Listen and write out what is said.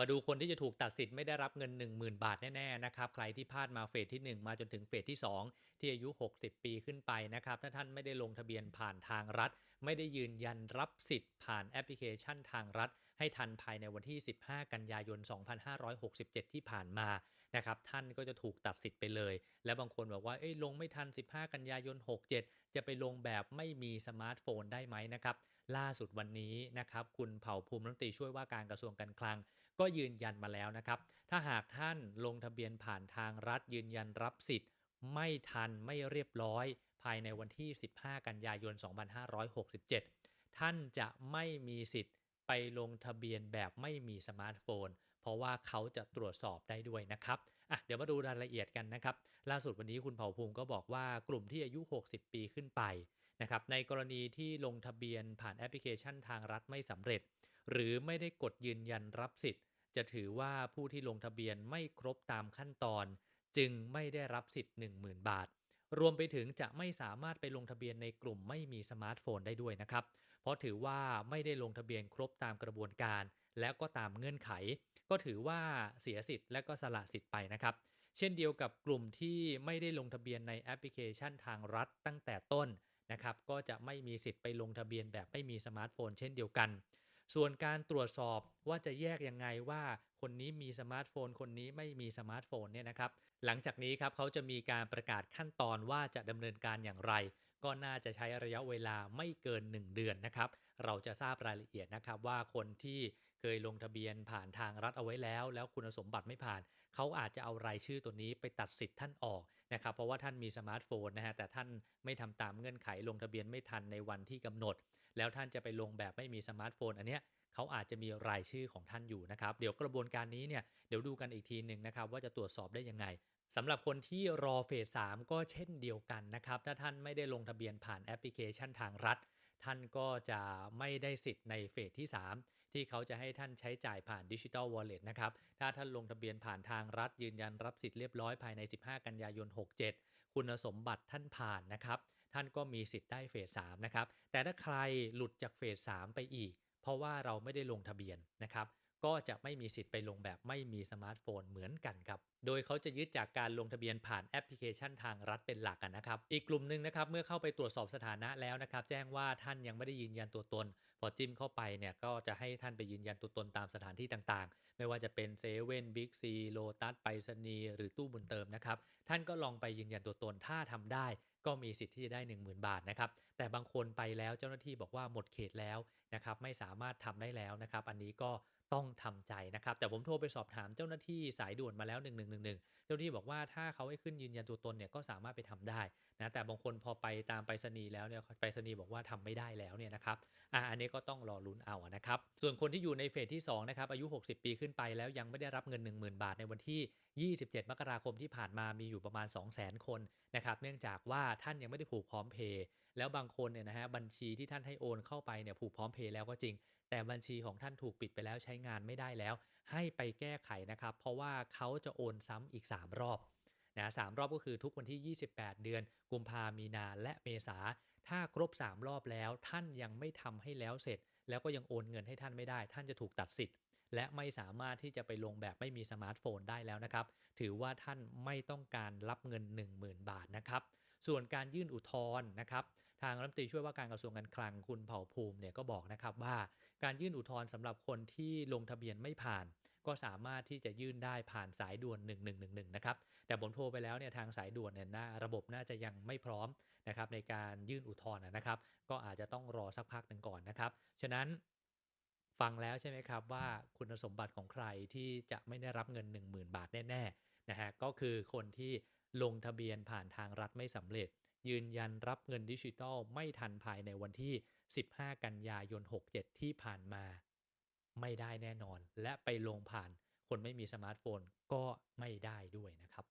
มาดูคนที่จะถูกตัดสิทธิ์ไม่ได้รับเงิน 10,000 บาทแน่ๆนะครับใครที่พลาดมาเฟสที่ 1 มาจนถึงเฟสที่ 2 ที่อายุ 60 ปีขึ้นไปนะครับถ้าท่านไม่ได้ลงทะเบียนผ่านทางรัฐ ไม่ได้ยืนยันรับสิทธิ์ผ่านแอปพลิเคชันทางรัฐ ให้ทันภายในวันที่ 15 กันยายน 2567 ที่ผ่านมานะครับท่านก็จะถูกตัดสิทธิ์ไปเลย และบางคนบอกว่าเอ้ยลงไม่ทัน 15 กันยายน 67 จะไปลงแบบไม่มีสมาร์ทโฟนได้ไหมนะครับ ล่าสุดวันนี้นะครับคุณเผ่าภูมิรัฐมนตรีช่วยว่าการกระทรวงการคลัง ก็ยืนยันมาแล้วนะครับ ถ้าหากท่านลงทะเบียนผ่านทางรัฐยืนยันรับสิทธิ์ ไม่ทันไม่เรียบร้อย ภายในวันที่ 15 กันยายน 2567 ท่านจะไม่มีสิทธิ์ไปลงทะเบียนแบบไม่มีสมาร์ทโฟน เพราะว่าเขาจะตรวจสอบได้ด้วยนะครับอะเดี๋ยวมาดูรายละเอียดกันนะครับ ล่าสุดวันนี้คุณเผ่าภูมิก็บอกว่ากลุ่มที่อายุ 60 ปีขึ้นไป นะครับในกรณีที่ลงทะเบียนผ่านแอปพลิเคชันทางรัฐไม่สำเร็จ หรือไม่ได้กดยืนยันรับสิทธิ์ จะถือว่าผู้ที่ลงทะเบียนไม่ครบตามขั้นตอน จึงไม่ได้รับสิทธิ์ 10,000 บาท รวมไปถึงจะไม่สามารถไปลงทะเบียนในกลุ่มไม่มีสมาร์ทโฟนได้ด้วยนะครับ เพราะถือว่าไม่ได้ลงทะเบียนครบตามกระบวนการ และก็ตามเงื่อนไข ก็ถือว่าเสียสิทธิ์และก็สละสิทธิ์ไปนะครับเช่นเดียวกับกลุ่มที่ไม่ได้ลงทะเบียนในแอปพลิเคชันทางรัฐตั้งแต่ต้น นะครับก็จะไม่มีสิทธิ์ไปลงทะเบียนแบบไม่มีสมาร์ทโฟนเช่นเดียวกัน ส่วนการตรวจสอบว่าจะแยกยังไงว่าคนนี้มีสมาร์ทโฟน คนนี้ไม่มีสมาร์ทโฟนเนี่ยนะครับหลังจากนี้ครับเขาจะมีการประกาศขั้นตอนว่าจะดำเนินการอย่างไร ก็น่าจะใช้ระยะเวลาไม่เกิน 1 เดือนนะครับ เราจะทราบรายละเอียดนะครับว่าคนที่เคยลงทะเบียนผ่านทางรัฐเอาไว้แล้ว แล้วคุณสมบัติไม่ผ่าน เขาอาจจะเอารายชื่อตัวนี้ไปตัดสิทธิ์ท่านออกนะครับเพราะว่าท่านมีสมาร์ทโฟนนะฮะแต่ท่านไม่ทำตามเงื่อนไขลงทะเบียนไม่ทันในวันที่กำหนด แล้วท่านจะไปลงแบบไม่มีสมาร์ทโฟนอันเนี้ยเขาอาจจะมีรายชื่อของท่านอยู่นะครับ เดี๋ยวกระบวนการนี้เนี่ยเดี๋ยวดูกันอีกทีหนึ่งนะครับ ว่าจะตรวจสอบได้ยังไงสำหรับคนที่รอเฟส3ก็เช่นเดียวกันนะครับ ถ้าท่านไม่ได้ลงทะเบียนผ่านแอปพลิเคชันทางรัฐ ท่านก็จะไม่ได้สิทธิ์ในเฟสที่ 3 ที่เขาจะให้ท่านใช้จ่ายผ่านดิจิ t a ลวอลเล็ตนะครับ ถ้าท่านลงทะเบียนผ่านทางรัฐยืนยันรับสิทธิ์เรียบร้อยภายใน 15 กันยายน 67 คุณสมบัติท่านผ่านนะครับ ท่านก็มีสิทธิ์ได้เฟส3นะครับ แต่ถ้าใครหลุดจากเฟส3ไปอีก เพราะว่าเราไม่ได้ลงทะเบียนนะครับ ก็จะไม่มีสิทธิ์ไปลงแบบไม่มีสมาร์ทโฟนเหมือนกันครับ โดยเขาจะยึดจากการลงทะเบียนผ่านแอปพลิเคชันทางรัฐเป็นหลักกันนะครับ อีกกลุ่มหนึ่งนะครับเมื่อเข้าไปตรวจสอบสถานะแล้วนะครับ แจ้งว่าท่านยังไม่ได้ยืนยันตัวตน พอจิ้มเข้าไปเนี่ยก็จะให้ท่านไปยืนยันตัวตนตามสถานที่ต่างๆ ไม่ว่าจะเป็นเซเว่นบิ๊กซีโลตัสไปรษณีย์หรือตู้บุญเติมนะครับท่านก็ลองไปยืนยันตัวตนถ้าทำได้ก็มีสิทธิ์ที่จะได้ 10,000 บาทนะครับ แต่บางคนไปแล้วเจ้าหน้าที่บอกว่าหมดเขตแล้วนะครับ ไม่สามารถทำได้แล้วนะครับ อันนี้ก็ ต้องทำใจนะครับ แต่ผมโทรไปสอบถามเจ้าหน้าที่สายด่วนมาแล้ว 1111 เจ้าหน้าที่บอกว่าถ้าเขาให้ขึ้นยืนยันตัวตนเนี่ยก็สามารถไปทำได้นะแต่บางคนพอไปตามไปรษณีย์แล้วเนี่ยไปรษณีย์บอกว่าทำไม่ได้แล้วเนี่ยนะครับอะอันนี้ก็ต้องรอลุ้นเอานะครับส่วนคนที่อยู่ในเฟสที่2นะครับอายุ 60 ปีขึ้นไปแล้วยังไม่ได้รับเงิน 10,000 บาทในวันที่ 27 มกราคมที่ผ่านมามีอยู่ประมาณ 200,000 คนนะครับเนื่องจากว่าท่านยังไม่ได้ผูกพร้อมเพย์แล้วบางคนเนี่ยนะฮะบัญชีที่ท่านให้โอนเข้าไปเนี่ยผูกพร้อมเพย์แล้วก็จริง แต่บัญชีของท่านถูกปิดไปแล้วใช้งานไม่ได้แล้ว ให้ไปแก้ไขนะครับ เพราะว่าเขาจะโอนซ้ำอีก 3 รอบนะสรอบก็คือทุกวันที่ 28 เดือน กุมภามีนาและเมษาถ้าครบ 3 รอบแล้วท่านยังไม่ทำให้แล้วเสร็จ แล้วก็ยังโอนเงินให้ท่านไม่ได้ ท่านจะถูกตัดสิทธิ์ และไม่สามารถที่จะไปลงแบบไม่มีสมาร์ทโฟนได้แล้วนะครับ ถือว่าท่านไม่ต้องการรับเงิน 10,000 บาทนะครับ ส่วนการยื่นอุทธรณ์นะครับทางรัฐมนตรีช่วยว่าการกระทรวงการคลังคุณเผ่าภูมิเนี่ยก็บอกนะครับว่าการยื่นอุทธรณ์สำหรับคนที่ลงทะเบียนไม่ผ่าน ก็สามารถที่จะยื่นได้ผ่านสายด่วน 1111 นะครับ แต่ผมโทรไปแล้วเนี่ยทางสายด่วนเนี่ยนะระบบน่าจะยังไม่พร้อมนะครับในการยื่นอุทธรณ์นะครับ ก็อาจจะต้องรอสักพักหนึ่งก่อนนะครับ ฉะนั้นฟังแล้วใช่ไหมครับว่าคุณสมบัติของใครที่จะไม่ได้รับเงิน 10,000 บาทแน่ๆนะฮะก็คือคนที่ ลงทะเบียนผ่านทางรัฐไม่สำเร็จ ยืนยันรับเงินดิจิทัลไม่ทันภายในวันที่ 15 กันยายน 67 ที่ผ่านมา ไม่ได้แน่นอน และไปลงผ่านคนไม่มีสมาร์ทโฟนก็ไม่ได้ด้วยนะครับ